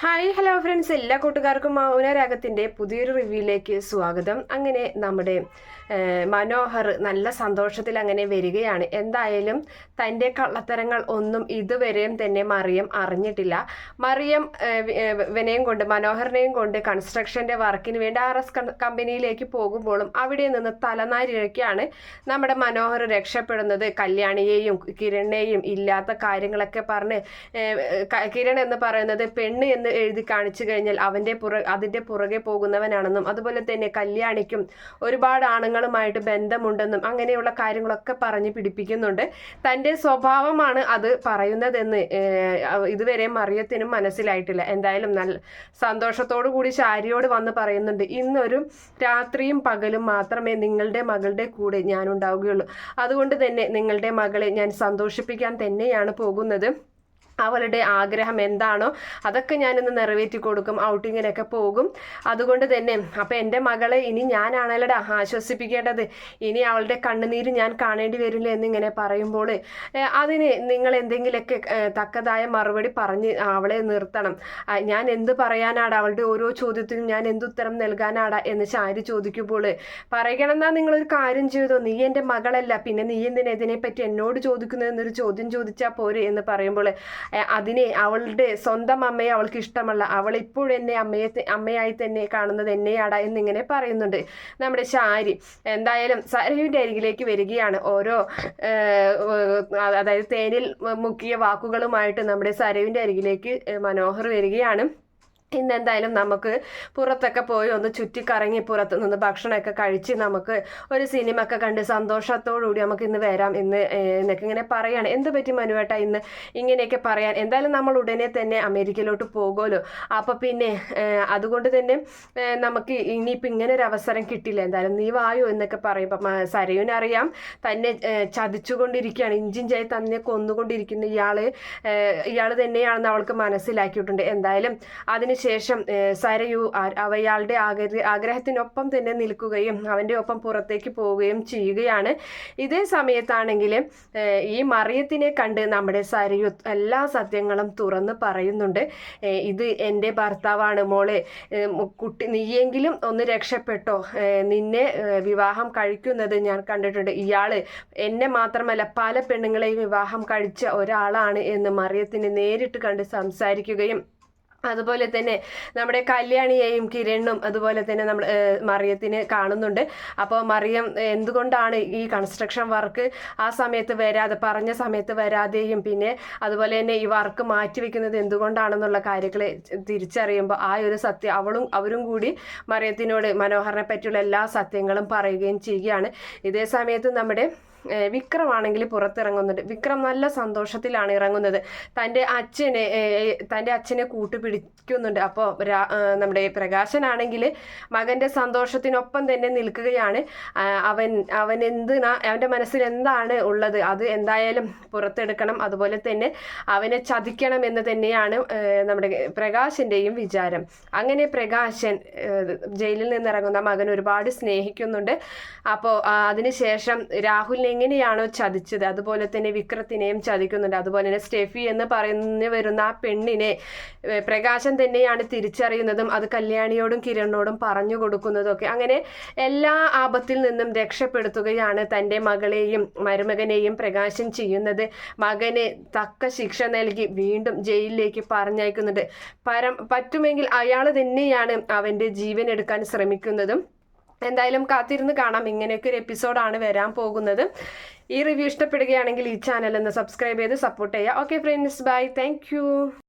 Hi hello friends എല്ലാ കൂട്ടുകാർക്കും മൗനരാഗത്തിന്റെ പുതിയൊരു റിവ്യൂയിലേക്ക് സ്വാഗതം. അങ്ങനെ നമ്മുടെ മനോഹർ നല്ല സന്തോഷത്തിൽ അങ്ങനെ വരികയാണ്. എന്തായാലും തന്റെ കള്ളത്തരങ്ങൾ ഒന്നും ഇതുവരെയും തന്നെ മറിയം അറിഞ്ഞിട്ടില്ല. മറിയം ഏഹ്, വിനയം കൊണ്ട് മനോഹറിനെയും കൊണ്ട് കൺസ്ട്രക്ഷന്റെ വർക്കിന് വേണ്ടി ആർ എസ് കമ്പനിയിലേക്ക് പോകുമ്പോഴും അവിടെ നിന്ന് തലനാരിഴയ്ക്കാണ് നമ്മുടെ മനോഹർ രക്ഷപ്പെടുന്നത്. കല്യാണിയെയും കിരണിനെയും ഇല്ലാത്ത കാര്യങ്ങളൊക്കെ പറഞ്ഞ് കിരൺ എന്ന് പറയുന്നത് പെണ്ണ് എന്ന് എഴുതി കാണിച്ചു കഴിഞ്ഞാൽ അവന്റെ പുറ അതിന്റെ പുറകെ പോകുന്നവനാണെന്നും അതുപോലെ തന്നെ കല്യാണിക്കും ഒരുപാട് ആണുങ്ങളുമായിട്ട് ബന്ധമുണ്ടെന്നും അങ്ങനെയുള്ള കാര്യങ്ങളൊക്കെ പറഞ്ഞ് പിടിപ്പിക്കുന്നുണ്ട്. തന്റെ സ്വഭാവമാണ് അത് പറയുന്നതെന്ന് ഇതുവരെ മറിയത്തിനും മനസ്സിലായിട്ടില്ല. എന്തായാലും നല്ല സന്തോഷത്തോടു കൂടി ശാരിയോട് വന്ന് പറയുന്നുണ്ട് ഇന്നൊരു രാത്രിയും പകലും മാത്രമേ നിങ്ങളുടെ മകളുടെ കൂടെ ഞാൻ ഉണ്ടാവുകയുള്ളൂ. അതുകൊണ്ട് തന്നെ നിങ്ങളുടെ മകളെ ഞാൻ സന്തോഷിപ്പിക്കാൻ തന്നെയാണ് പോകുന്നത്. അവളുടെ ആഗ്രഹം എന്താണോ അതൊക്കെ ഞാനിന്ന് നിറവേറ്റി കൊടുക്കും ഔട്ടിങ്ങിനൊക്കെ പോകും. അതുകൊണ്ട് തന്നെ അപ്പം എന്റെ മകളെ ഇനി ഞാനാണല്ലടാ ആശ്വസിപ്പിക്കേണ്ടത്. ഇനി അവളുടെ കണ്ണുനീര് ഞാൻ കാണേണ്ടി വരില്ല എന്നിങ്ങനെ പറയുമ്പോൾ അതിന് നിങ്ങൾ എന്തെങ്കിലുമൊക്കെ തക്കതായ മറുപടി പറഞ്ഞ് അവളെ നിർത്തണം. ഞാൻ എന്ത് പറയാനാട? അവളുടെ ഓരോ ചോദ്യത്തിനും ഞാൻ എന്തുത്തരം നൽകാനാടാ? എന്ന് ചാരി ചോദിക്കുമ്പോൾ പറയണമെന്നാ നിങ്ങളൊരു കാര്യം ചെയ്തോ? നീ എന്റെ മകളല്ല. പിന്നെ നീ എന്തിനാ ഇതിനെപ്പറ്റി എന്നോട് ചോദിക്കുന്നതെന്നൊരു ചോദ്യം ചോദിച്ചാൽ പോരെ എന്ന് പറയുമ്പോൾ അതിനെ അവളുടെ സ്വന്തം അമ്മയെ അവൾക്ക് ഇഷ്ടമല്ല. അവൾ ഇപ്പോഴും എന്നെ അമ്മയെ അമ്മയായി തന്നെ കാണുന്നത് എന്നെയാടാ എന്നിങ്ങനെ പറയുന്നുണ്ട്. നമ്മുടെ ശാരി എന്തായാലും സരയുവിന്റെ അരികിലേക്ക് വരികയാണ്. ഓരോ അതായത് തേനിൽ മുക്കിയ വാക്കുകളുമായിട്ട് നമ്മുടെ സരയുവിന്റെ അരികിലേക്ക് മനോഹർ വരികയാണ്. ഇന്ന് എന്തായാലും നമുക്ക് പുറത്തൊക്കെ പോയി ഒന്ന് ചുറ്റിക്കറങ്ങി പുറത്ത് നിന്ന് ഭക്ഷണമൊക്കെ കഴിച്ച് നമുക്ക് ഒരു സിനിമ ഒക്കെ കണ്ട് സന്തോഷത്തോടുകൂടി നമുക്ക് ഇന്ന് വരാം. ഇന്ന് എന്നൊക്കെ ഇങ്ങനെ പറയാണ്. എന്ത് പറ്റി മനുവേട്ട ഇന്ന് ഇങ്ങനെയൊക്കെ പറയാൻ? എന്തായാലും നമ്മൾ ഉടനെ തന്നെ അമേരിക്കയിലോട്ട് പോകുമല്ലോ. അപ്പോൾ പിന്നെ അതുകൊണ്ട് തന്നെ നമുക്ക് ഇനിയിപ്പോൾ ഇങ്ങനെ ഒരു അവസരം കിട്ടില്ല. എന്തായാലും നീ വായോ എന്നൊക്കെ പറയുമ്പോൾ സരയുനറിയാം തന്നെ ചതിച്ചുകൊണ്ടിരിക്കുകയാണ്. ഇഞ്ചിൻ ചായ തന്നെ കൊന്നുകൊണ്ടിരിക്കുന്ന ഇയാൾ ഇയാൾ തന്നെയാണെന്ന് അവൾക്ക് മനസ്സിലാക്കിയിട്ടുണ്ട്. എന്തായാലും അതിനുശേഷം ഏഹ്, സരയു അവയാളുടെ ആഗ്രഹ ആഗ്രഹത്തിനൊപ്പം തന്നെ നിൽക്കുകയും അവന്റെ ഒപ്പം പുറത്തേക്ക് പോവുകയും ചെയ്യുകയാണ്. ഇതേ സമയത്താണെങ്കിൽ ഈ മറിയത്തിനെ കണ്ട് നമ്മുടെ സരയു എല്ലാ സത്യങ്ങളും തുറന്ന് പറയുന്നുണ്ട്. ഇത് എന്റെ ഭർത്താവാണ് മോളെ. കുട്ടി നീയെങ്കിലും ഒന്ന് രക്ഷപ്പെട്ടോ? നിന്നെ വിവാഹം കഴിക്കുന്നത് ഞാൻ കണ്ടിട്ടുണ്ട്. ഇയാൾ എന്നെ മാത്രമല്ല പല പെണ്ണുങ്ങളെയും വിവാഹം കഴിച്ച ഒരാളാണ് എന്ന് മറിയത്തിന് നേരിട്ട് കണ്ട് സംസാരിക്കുകയും അതുപോലെ തന്നെ നമ്മുടെ കല്യാണിയെയും കിരണും അതുപോലെ തന്നെ നമ്മൾ മറിയത്തിന് കാണുന്നുണ്ട്. അപ്പോൾ മറിയം എന്തുകൊണ്ടാണ് ഈ കൺസ്ട്രക്ഷൻ വർക്ക് ആ സമയത്ത് വരാതെ പറഞ്ഞ സമയത്ത് വരാതെയും പിന്നെ അതുപോലെ തന്നെ ഈ വർക്ക് മാറ്റിവെക്കുന്നത് എന്തുകൊണ്ടാണെന്നുള്ള കാര്യങ്ങൾ തിരിച്ചറിയുമ്പോൾ ആ ഒരു സത്യം അവളും അവരും കൂടി മറിയത്തിനോട് മനോഹറിനെ പറ്റിയുള്ള എല്ലാ സത്യങ്ങളും പറയുകയും ചെയ്യുകയാണ്. ഇതേ സമയത്ത് നമ്മുടെ ഏഹ് വിക്രമാണെങ്കിൽ പുറത്തിറങ്ങുന്നുണ്ട്. വിക്രം നല്ല സന്തോഷത്തിലാണ് ഇറങ്ങുന്നത്. തന്റെ അച്ഛനെ തന്റെ അച്ഛനെ കൂട്ടുപിടിക്കുന്നുണ്ട്. അപ്പോൾ നമ്മുടെ പ്രകാശനാണെങ്കിൽ മകന്റെ സന്തോഷത്തിനൊപ്പം തന്നെ നിൽക്കുകയാണ്. അവൻ അവൻ എന്തിനാ അവന്റെ മനസ്സിൽ എന്താണ് ഉള്ളത്? അത് എന്തായാലും പുറത്തെടുക്കണം. അതുപോലെ തന്നെ അവനെ ചതിക്കണം എന്ന് തന്നെയാണ് നമ്മുടെ പ്രകാശന്റെയും വിചാരം. അങ്ങനെ പ്രകാശൻ ജയിലിൽ നിന്നിറങ്ങുന്ന മകൻ ഒരുപാട് സ്നേഹിക്കുന്നുണ്ട്. അപ്പോൾ അതിനുശേഷം രാഹുലിനെ എങ്ങനെയാണോ ചതിച്ചത്? അതുപോലെ തന്നെ വിക്രത്തിനെയും ചതിക്കുന്നുണ്ട്. അതുപോലെ തന്നെ സ്റ്റെഫി എന്ന് പറയുന്ന വരുന്ന ആ പെണ്ണിനെ പ്രകാശൻ തന്നെയാണ് തിരിച്ചറിയുന്നതും അത് കല്യാണിയോടും കിരണിനോടും പറഞ്ഞു കൊടുക്കുന്നതും ഒക്കെ അങ്ങനെ എല്ലാ ആപത്തിൽ നിന്നും രക്ഷപ്പെടുത്തുകയാണ് തന്റെ മകളെയും മരുമകനെയും പ്രകാശൻ ചെയ്യുന്നത്. മകന് തക്ക ശിക്ഷ നൽകി വീണ്ടും ജയിലിലേക്ക് പറഞ്ഞയക്കുന്നുണ്ട്. പരം പറ്റുമെങ്കിൽ അയാൾ തന്നെയാണ് അവന്റെ ജീവൻ എടുക്കാൻ ശ്രമിക്കുന്നതും. എന്തായാലും കാത്തിരുന്ന് കാണാം. ഇങ്ങനെയൊക്കെ ഒരു എപ്പിസോഡാണ് വരാൻ പോകുന്നത്. ഈ റിവ്യൂ ഇഷ്ടപ്പെടുകയാണെങ്കിൽ ഈ ചാനൽ ഒന്ന് സബ്സ്ക്രൈബ് ചെയ്ത് സപ്പോർട്ട് ചെയ്യുക. Okay friends bye thank